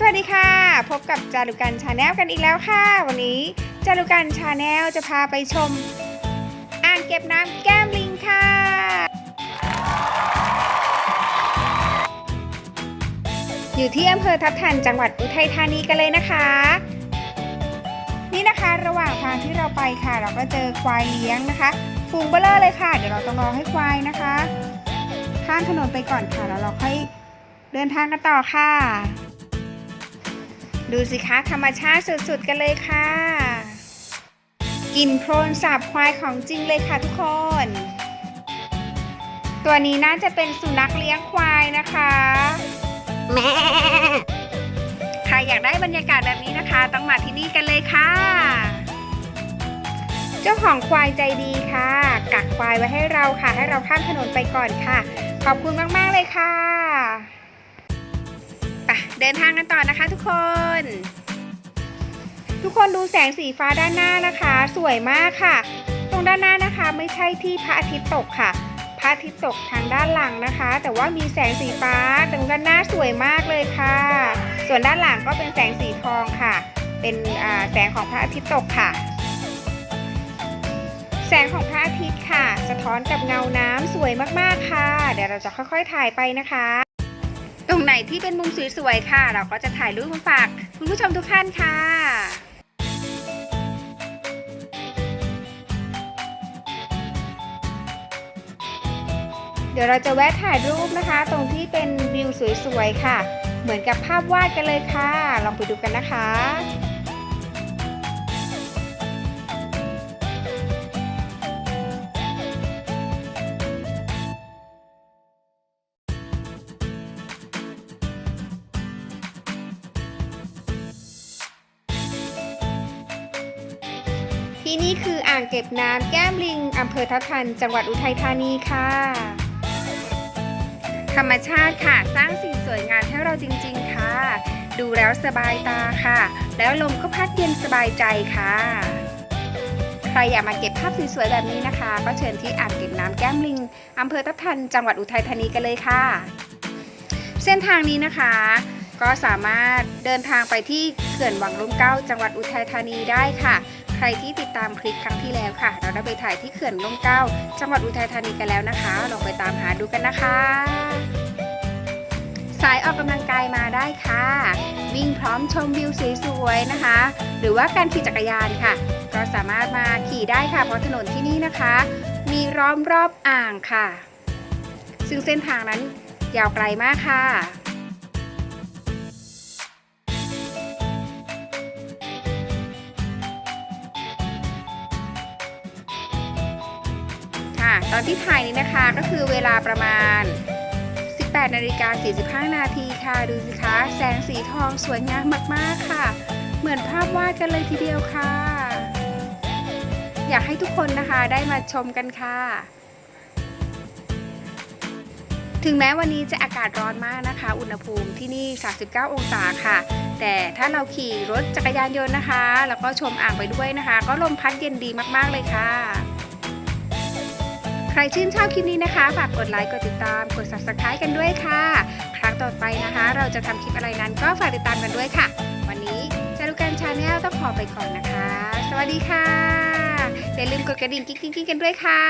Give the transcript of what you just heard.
สวัสดีค่ะ พบกับจารุกันชาแนลกันอีกแล้วค่ะ วันนี้จารุกันชาแนลจะพาไปชม อ่างเก็บน้ำแก้มลิงค่ะ อยู่ที่อำเภอทับทันจังหวัดอุทัยธานีกันเลยนะคะ นี่นะคะระหว่างทางที่เราไปค่ะ เราก็เจอควายเลี้ยงนะคะฟูงเบลเลอร์เลยค่ะ เดี๋ยวเราต้องรอให้ควายนะคะ ข้ามถนนไปก่อนค่ะแล้วเราค่อยเดินทางกันต่อค่ะ ดูสิคะธรรมชาติสุดๆ กันเลยค่ะ กลิ่นโครนสาบควายของจริงเลยค่ะทุกคน ตัวนี้น่าจะเป็นสุนัขเลี้ยงควายนะคะแม่ใครอยากได้บรรยากาศแบบนี้นะคะ ต้องมาที่นี่กันเลยค่ะ เจ้าของควายใจดีค่ะ กักควายไว้ให้เราค่ะ ให้เราข้ามถนนไปก่อนค่ะ ขอบคุณมากๆเลยค่ะ เดินทางกันต่อนะคะทุกคน ทุกคนดูแสงสีฟ้าด้านหน้านะคะ สวยมากค่ะ ตรงด้านหน้านะคะไม่ใช่ที่พระอาทิตย์ตกค่ะ พระอาทิตย์ตกทางด้านหลังนะคะ แต่ว่ามีแสงสีฟ้าตรงด้านหน้าสวยมากเลยค่ะ ส่วนด้านหลังก็เป็นแสงสีทองค่ะ เป็นแสงของพระอาทิตย์ตกค่ะแสงของพระอาทิตย์ค่ะ สะท้อนกับเงาน้ำสวยมากๆค่ะ เดี๋ยวเราจะค่อยๆถ่ายไปนะคะ ตรงไหนที่เป็นมุมสวยๆค่ะ เราก็จะถ่ายรูปมาฝาก คุณผู้ชมทุกท่านค่ะเดี๋ยวเราจะแวะถ่ายรูปนะคะ ตรงที่เป็นวิวสวยๆค่ะ เหมือนกับภาพวาดกันเลยค่ะ ลองไปดูกันนะคะ ที่นี่คืออ่างเก็บน้ำแก้มลิงอำเภอทับทัน จังหวัดอุทัยธานีค่ะ ธรรมชาติค่ะ สร้างสิ่งสวยงามให้เราจริง ๆ ค่ะ ดูแล้วสบายตาค่ะ แล้วลมก็พัดเย็นสบายใจค่ะ ใครอยากมาเก็บภาพสวยๆแบบนี้นะคะ ก็เชิญที่อ่างเก็บน้ำแก้มลิงอำเภอทับทัน จังหวัดอุทัยธานีกันเลยค่ะ เส้นทางนี้นะคะก็สามารถเดินทางไปที่เขื่อนวังลุ่มเก้าจังหวัดอุทัยธานีได้ค่ะ ใครที่ติดตามคลิปครั้งที่แล้วค่ะ เราได้ไปถ่ายที่เขื่อนล่มเกล้าจังหวัดอุทัยธานีกันแล้วนะคะลองไปตามหาดูกันนะคะ สายออกกำลังกายมาได้ค่ะ วิ่งพร้อมชมวิวสวยๆนะคะ หรือว่าการขี่จักรยานค่ะ ก็สามารถมาขี่ได้ค่ะเพราะถนนที่นี่นะคะ มีล้อมรอบอ่างค่ะ ซึ่งเส้นทางนั้นยาวไกลมากค่ะ ตอนที่ถ่ายนี้นะคะก็คือเวลาประมาณ 18นาฬิกา45 นาทีค่ะ ดูสิคะ แสงสีทองสวยงามมากๆค่ะ เหมือนภาพวาดกันเลยทีเดียวค่ะ อยากให้ทุกคนนะคะได้มาชมกันค่ะ ถึงแม้วันนี้จะอากาศร้อนมากนะคะ อุณหภูมิที่นี่ 39 องศาค่ะ แต่ถ้าเราขี่รถจักรยานยนต์นะคะ แล้วก็ชมอ่างไปด้วยนะคะ ก็ลมพัดเย็นดีมากๆเลยค่ะ รชื่นชอบคลิปนี้นะคะ ฝากกดไลค์ กดติดตาม กด subscribe กันด้วยค่ะ ครั้งต่อไปนะคะ เราจะทำคลิปอะไรนั้นก็ฝากติดตามกันด้วยค่ะ วันนี้จารุกันชาแนลต้องขอไปก่อนนะคะ สวัสดีค่ะ อย่าลืมกดกระดิ่งกิ๊งๆกันด้วยค่ะ